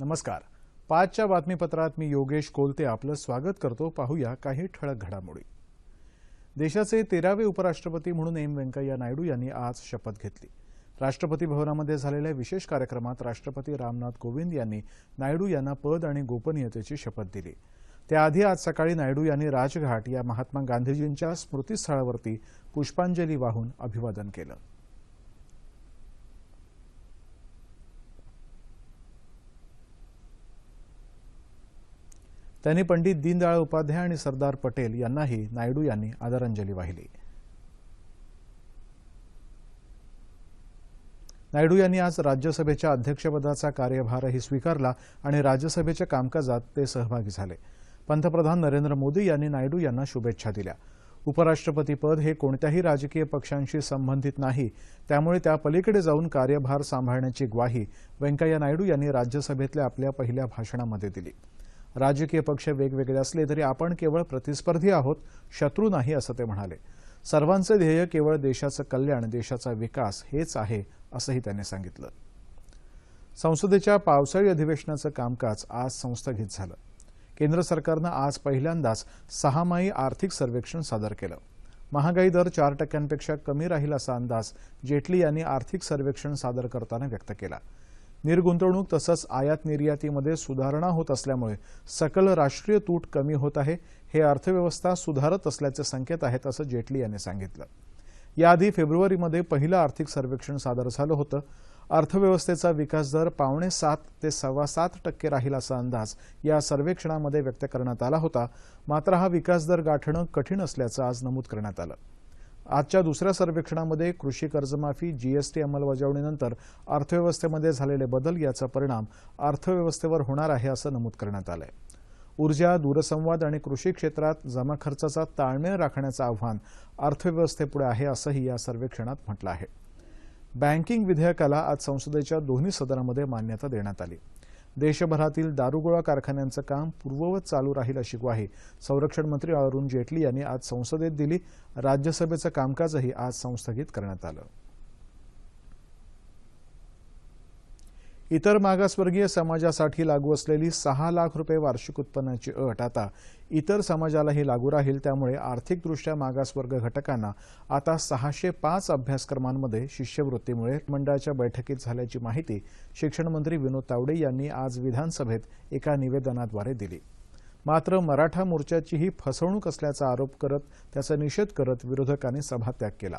नमस्कार. पाचच्या बातमीपत्रात मी योगेश कोलते आपलं स्वागत करतो. पाहूया काही ठळक घडामोडी. देशाचे तेरावे उपराष्ट्रपती म्हणून एम व्यंकय्या नायडू यांनी आज शपथ घेतली. राष्ट्रपती भवनामध्ये झालेल्या विशेष कार्यक्रमात राष्ट्रपती रामनाथ कोविंद यांनी नायडू यांना पद आणि गोपनीयतेची शपथ दिली. त्याआधी आज सकाळी नायडू यांनी राजघाट या महात्मा गांधीजींच्या स्मृतीस्थळावरती पुष्पांजली वाहून अभिवादन केलं. त्यांनी पंडित दीनदयाळ उपाध्याय आणि सरदार पटेल यांनाही नायडू यांनी आदरांजली वाहिली. नायडू यांनी आज राज्यसभेच्या अध्यक्षपदाचा कार्यभारही स्वीकारला आणि राज्यसभेच्या कामकाजात ते सहभागी झाले. पंतप्रधान नरेंद्र मोदी यांनी नायडू यांना शुभेच्छा दिल्या. उपराष्ट्रपतीपद हे कोणत्याही राजकीय पक्षांशी संबंधित नाही त्यामुळे त्या पलीकडे जाऊन कार्यभार सांभाळण्याची ग्वाही व्यंकय्या नायडू यांनी राज्यसभेतल्या आपल्या पहिल्या भाषणामध्ये दिली. राजकीय पक्ष वेगवेगळे असले तरी आपण केवळ प्रतिस्पर्धी आहोत शत्रू नाही असं ते म्हणाले. सर्वांचं ध्येय केवळ देशाचं कल्याण देशाचा विकास हेच आहे असंही त्यांनी सांगितलं. संसदेच्या पावसाळी अधिवेशनाचं कामकाज आज संस्थगित झालं. केंद्र सरकारनं आज पहिल्यांदाच सहामाही आर्थिक सर्वेक्षण सादर केलं. महागाई दर चार टक्क्यांपेक्षा कमी राहील असा अंदाज जेटली यांनी आर्थिक सर्वेक्षण सादर करताना व्यक्त केला. निर्गुंतवणूक तसंच आयात निर्यातीमध्ये सुधारणा होत असल्यामुळे सकल राष्ट्रीय तूट कमी होत आहे. हे अर्थव्यवस्था सुधारत असल्याचे संकेत आहेत असं जेटली यांनी सांगितलं. याआधी फेब्रुवारीमध्ये पहिलं आर्थिक सर्वेक्षण सादर झालं होतं. अर्थव्यवस्थेचा विकास दर पावणे सात ते सव्वा सात टक्के राहील असा अंदाज या सर्वेक्षणामध्ये व्यक्त करण्यात आला होता. मात्र हा विकास दर गाठणं कठीण असल्याचं आज नमूद करण्यात आलं. आजच्या दुसऱ्या सर्वेक्षणामध्ये कृषी कर्जमाफी जीएसटी अंमलबजावणीनंतर अर्थव्यवस्थेमध्ये झालेले बदल याचा परिणाम अर्थव्यवस्थेवर होणार आहे असं नमूद करण्यात आलंय. ऊर्जा दूरसंवाद आणि कृषी क्षेत्रात जमा खर्चाचा ताळमेळ राखण्याचं आव्हान अर्थव्यवस्थेपुढे आहे असंही या सर्वेक्षणात म्हटलं आहे. बँकिंग विधेयकाला आज संसदेच्या दोन्ही सदनामध्ये मान्यता देण्यात आली. देशभरातील दारुगोळा कारखान्यांचं काम पूर्ववत चालू राहील अशी ग्वाही संरक्षण मंत्री अरुण जेटली यांनी आज संसदेत दिली. राज्यसभेचं कामकाजही आज संस्थगित करण्यात आलं. इतर मागासवर्गीय समाजासाठी लागू असलेली सहा लाख रुपये वार्षिक उत्पन्नाची अट आता इतर समाजालाही लागू राहील. त्यामुळे आर्थिकदृष्ट्या मागासवर्ग घटकांना आता सहाशे पाच अभ्यासक्रमांमध्ये शिष्यवृत्तीमुळे मंडळाच्या बैठकीत झाल्याची माहिती शिक्षणमंत्री विनोद तावडे यांनी आज विधानसभेत एका निवेदनाद्वारे दिली. मात्र मराठा मोर्चाची ही फसवणूक असल्याचा आरोप करत त्याचा निषेध करत विरोधकांनी सभात्याग केला.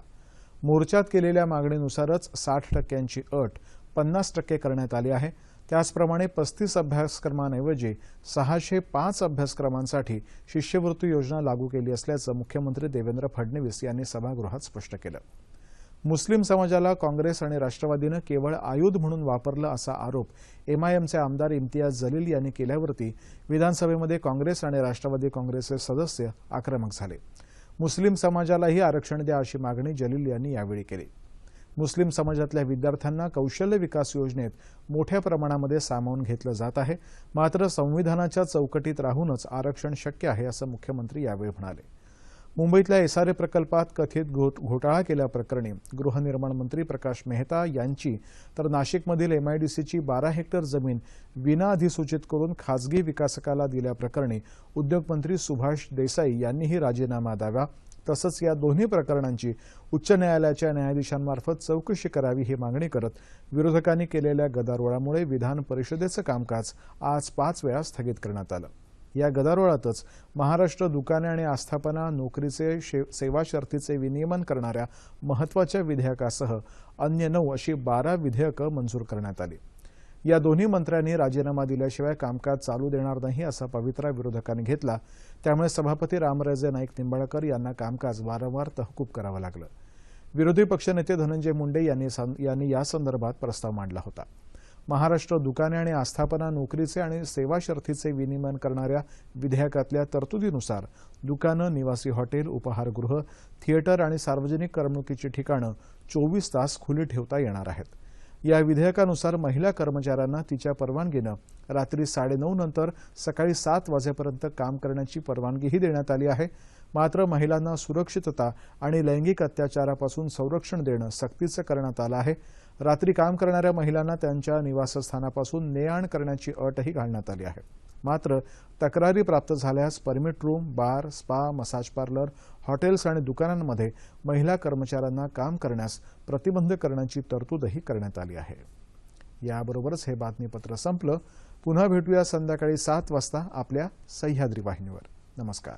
मोर्चात केलेल्या मागणीनुसारच साठ टक्क्यांची अट पन्नास टक्के करण्यात आले आहे. त्याचप्रमाणे पस्तीस अभ्यासक्रमांऐवजी सहाशे पाच अभ्यासक्रमांसाठी शिष्यवृत्ती योजना लागू केली असल्याचं मुख्यमंत्री देवेंद्र फडणवीस यांनी सभागृहात स्पष्ट केलं. मुस्लिम समाजाला काँग्रेस आणि राष्ट्रवादीनं केवळ आयुध म्हणून वापरलं असा आरोप एमआयएमचे आमदार इम्तियाज जलील यांनी केल्यावरती विधानसभेमध्ये काँग्रेस आणि राष्ट्रवादी काँग्रेसचे सदस्य आक्रमक झाले. मुस्लिम समाजालाही आरक्षण द्या अशी मागणी जलील यांनी यावेळी केली. मुस्लिम समाजातल्या विद्यार्थ्यांना कौशल्य विकास योजनेत मोठ्या प्रमाणामध्ये सामावून घेतलं जात आहे. मात्र संविधानाच्या चौकटीत राहूनच आरक्षण शक्य आहे असं मुख्यमंत्री यावेळी म्हणाले. मुंबईतल्या एसआरए प्रकल्पात कथित घोटाळा केल्याप्रकरणी गृहनिर्माण मंत्री प्रकाश मेहता यांची तर नाशिकमधील एमआयडीसीची बारा हेक्टर जमीन विना अधिसूचित करून खासगी विकासकाला दिल्याप्रकरणी उद्योगमंत्री सुभाष देसाई यांनीही राजीनामा द्यावा तसंच या दोन्ही प्रकरणांची उच्च न्यायालयाच्या न्यायाधीशांमार्फत चौकशी करावी ही मागणी करत विरोधकांनी केलेल्या गदारोळामुळे विधान परिषदेचं कामकाज आज पाच वेळा स्थगित करण्यात आलं. या गदारोळातच महाराष्ट्र दुकाने आणि आस्थापना नोकरीचे सेवा शर्तीचे विनियमन करणाऱ्या महत्त्वाच्या विधेयकासह अन्य नऊ अशी बारा विधेयकं मंजूर करण्यात आली. या दोन्ही मंत्र्यांनी राजीनामा दिल्याशिवाय कामकाज चालू देणार नाही असा पवित्रा विरोधकांनी घेतला. त्यामुळे सभापती रामराजे नाईक निंबाळकर यांना कामकाज वारंवार तहकूब करावं लागलं. विरोधी पक्षनेते धनंजय मुंडे यांनी यांनी यासंदर्भात प्रस्ताव मांडला होता. महाराष्ट्र दुकाने आणि आस्थापना नोकरीचे आणि सेवा शर्थीचे विनिमय करणाऱ्या विधेयकातल्या तरतुदीनुसार दुकानं निवासी हॉटेल उपहारगृह थिएटर आणि सार्वजनिक करमणुकीची ठिकाणं चोवीस तास खुली ठेवता येणार आहेत. या विधेयकानुसार महिला कर्मचाऱ्यांना तिच्या परवानगीनं रात्री साडेनऊ नंतर सकाळी सात वाजेपर्यंत काम करण्याची परवानगीही देण्यात आली आहे. मात्र महिलांना सुरक्षितता आणि लैंगिक अत्याचारापासून संरक्षण देणं सक्तीचं करण्यात आलं आहे. रात्री काम करणाऱ्या महिलांना त्यांच्या निवासस्थानापासून ने आण करण्याची अटही घालण्यात आली आहे. मात्र तक्रारी प्राप्त झाल्यास permit room bar spa massage parlour hotels आणि दुकानांमध्ये महिला कर्मचाऱ्यांना काम करण्यास प्रतिबंध करण्याची तरतूदही करण्यात आली आहे. याबरोबरच हे बातमीपत्र संपलं. पुन्हा भेटूया संध्याकाळी सात वाजता आपल्या सह्याद्री वाहिनीवर. नमस्कार.